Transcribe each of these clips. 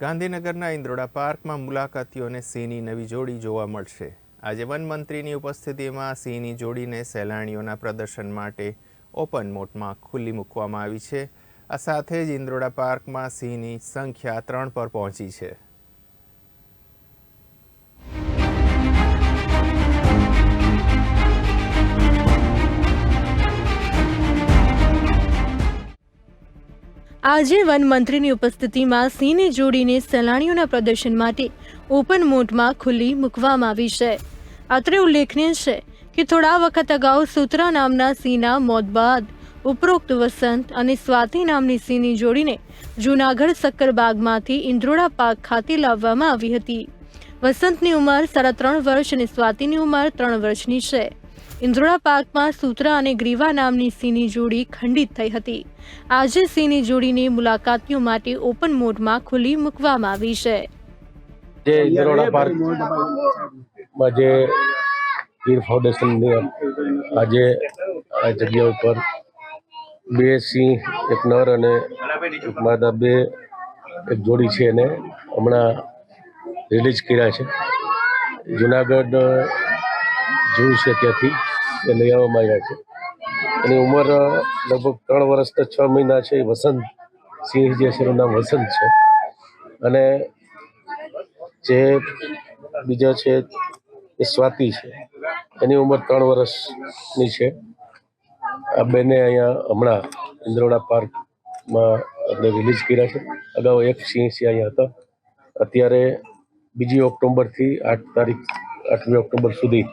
ગાંધીનગરના ઇન્દ્રોડા પાર્કમાં મુલાકાતીઓને સિંહની નવી જોડી જોવા મળશે. આજે વનમંત્રીની ઉપસ્થિતિમાં સિંહની જોડીને સહેલાણીઓના પ્રદર્શન માટે ઓપન મોટમાં ખુલ્લી મૂકવામાં આવી છે. આ સાથે જ ઇન્દ્રોડા પાર્કમાં સિંહની સંખ્યા ત્રણ પર પહોંચી છે. આજે વન મંત્રીની ઉપસ્થિતિમાં સિંહને જોડીને સહેલાણીઓના પ્રદર્શન માટે ઓપન મોડમાં ખુલ્લી મૂકવામાં આવી છે. અત્રે ઉલ્લેખનીય છે કે થોડા વખત અગાઉ સૂત્રા નામના સિંહના મોત બાદ ઉપરોક્ત વસંત અને સ્વાતિ નામની સિંહની જોડીને જૂનાગઢ સક્કરબાગમાંથી ઇન્દ્રોડા પાર્ક ખાતે લાવવામાં આવી હતી. વસંતની ઉંમર સાડા ત્રણ વર્ષ અને સ્વાતિની ઉંમર ત્રણ વર્ષની છે. ઇન્દ્રોડા પાર્કમાં સૂત્રા અને ગ્રીવા નામની સિંહની જોડી ખંડિત થઈ હતી. આજે સિંહની જોડીને મુલાકાતીઓ માટે ઓપન મોડમાં ખુલ્લી મૂકવામાં આવી છે. જે ઇન્દ્રોડા પાર્કમાં જે ગીર ફાઉન્ડેશન આજે આ જગ્યા ઉપર બે સિંહ, એક નર અને એક માદા બે એક જોડી છે એને હમણાં રિલીઝ કર્યા છે. જુનાગઢ જૂ છે ત્યાંથી, એ લઈ આવવામાં આવ્યા છે. એની ઉંમર લગભગ ત્રણ વર્ષ કે છ મહિના છે એ વસંત. સિંહ જે છે એનું નામ વસંત છે. અને જે બીજા છે એ સ્વાતિ છે. એની ઉંમર ત્રણ વર્ષની છે. આ બંને અહીંયા હમણાં ઇન્દ્રોડા પાર્કમાં આપણે રિલીઝ કર્યા છે. અગાઉ એક સિંહ સિંહ અહીંયા હતા. અત્યારે બીજી ઓક્ટોબરથી આઠ તારીખ, આઠમી ઓક્ટોબર સુધી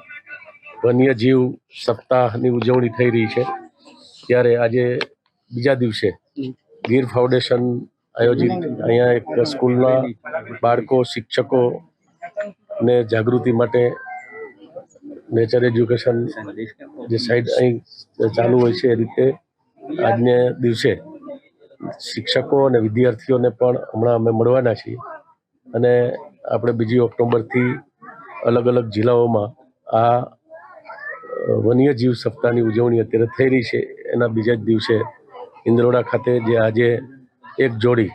વન્યજીવ સપ્તાહની ઉજવણી થઈ રહી છે. ત્યારે આજે બીજા દિવસે ગીર ફાઉન્ડેશન આયોજિત અહીંયા એક સ્કૂલના બાળકો, શિક્ષકો ને જાગૃતિ માટે નેચર એજ્યુકેશન જે સાઈડ અહીં ચાલુ હોય છે એ રીતે આજને દિવસે શિક્ષકો અને વિદ્યાર્થીઓને પણ હમણાં અમે મળવાના છીએ. અને આપણે બીજી ઓક્ટોબરથી અલગ અલગ જિલ્લાઓમાં આ વન્યજીવ સપ્તાહની ઉજવણી અત્યારે રહી છે. એના બીજા જ દિવસે ઇન્દ્રોડા ખાતે જે આજે એક જોડી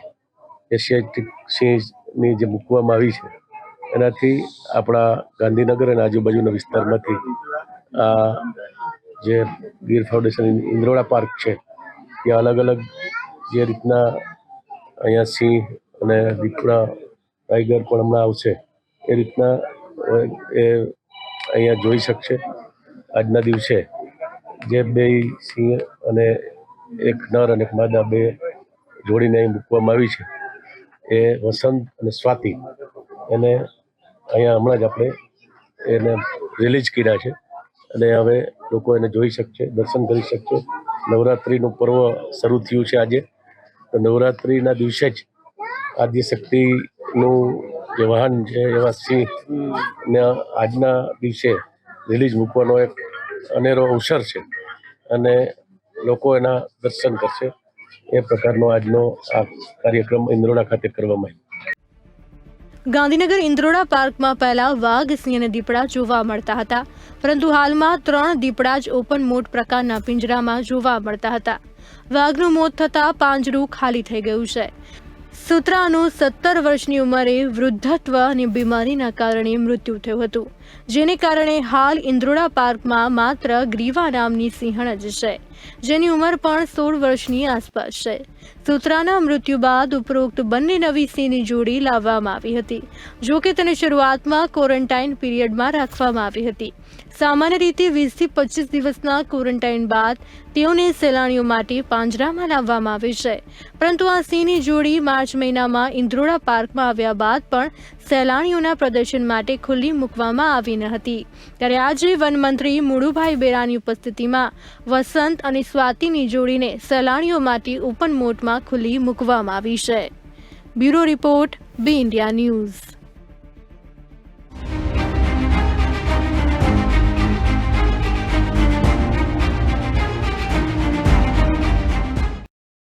એશિયાટિક સિંહની જે મૂકવામાં આવી છે, એનાથી આપણા ગાંધીનગર અને આજુબાજુના વિસ્તારમાંથી આ જે ગીર ફાઉન્ડેશન ઇન્દ્રોડા પાર્ક છે, ત્યાં અલગ અલગ જે રીતના અહીંયા સિંહ અને દીપડા, ટાઈગર પણ હમણાં આવશે. એ રીતના એ અહીંયા જોઈ શકશે. આજના દિવસે જે બે સિંહ અને એક નર અને એક માદા બે જોડીને અહીં મૂકવામાં આવી છે, એ વસંત અને સ્વાતિ એને અહીંયા હમણાં જ આપણે એને રિલીઝ કર્યા છે અને હવે લોકો એને જોઈ શકશે, દર્શન કરી શકશે. નવરાત્રિનું પર્વ શરૂ થયું છે આજે. તો નવરાત્રિના દિવસે જ આદ્યશક્તિનું જે વાહન છે એવા સિંહને આજના દિવસે રિલીઝ મૂકવાનો એક અનેરો અવસર છે અને લોકો એના દર્શન કરશે. એ પ્રકારનો આજનો આ કાર્યક્રમ ઇન્દ્રોડા ખાતે કરવામાં આવ્યો. ગાંધીનગર ઇન્દ્રોડા પાર્કમાં પહેલા વાઘ, સિંહ અને દીપડા જોવા મળતા હતા. પરંતુ હાલમાં ત્રણ દીપડા જ ઓપન મોટ પ્રકારના પિંજરામાં જોવા મળતા હતા. વાઘનું મોત થતાં પાંજરું ખાલી થઈ ગયું છે. સુત્રાનું સત્તર વર્ષની ઉંમરે વૃદ્ધત્વ અને બીમારીના કારણે મૃત્યુ થયું હતું, જેને કારણે હાલ ઇન્દ્રોડા પાર્કમાં માત્ર ગ્રીવા નામની સિંહણ જ છે, જેની ઉંમર પણ સોળ વર્ષની આસપાસ છે. સૂત્રાના મૃત્યુ બાદ ઉપરોક્ત બંને નવી સિંહની જોડી લાવવામાં આવી હતી, જોકે તેને શરૂઆતમાં ક્વોરન્ટાઇન પીરિયડમાં રાખવામાં આવી હતી. સામાન્ય રીતે વીસથી પચીસ દિવસના ક્વોરન્ટાઇન બાદ તેઓને સહેલાણીઓ માટે પાંજરામાં લાવવામાં આવે છે. પરંતુ આ સિંહની જોડી માર્ચ મહિનામાં ઇન્દ્રોડા પાર્કમાં આવ્યા બાદ પણ સહેલાણીઓના પ્રદર્શન માટે ખુલ્લી મૂકવામાં આવી ન હતી. ત્યારે આજે વનમંત્રી મુળુભાઈ બેરાની ઉપસ્થિતિમાં વસંત અને સ્વાતિની જોડીને સહેલાણીઓ માટે ઓપન મોટમાં ખુલ્લી મૂકવામાં આવી છે. Bureau report, B India News.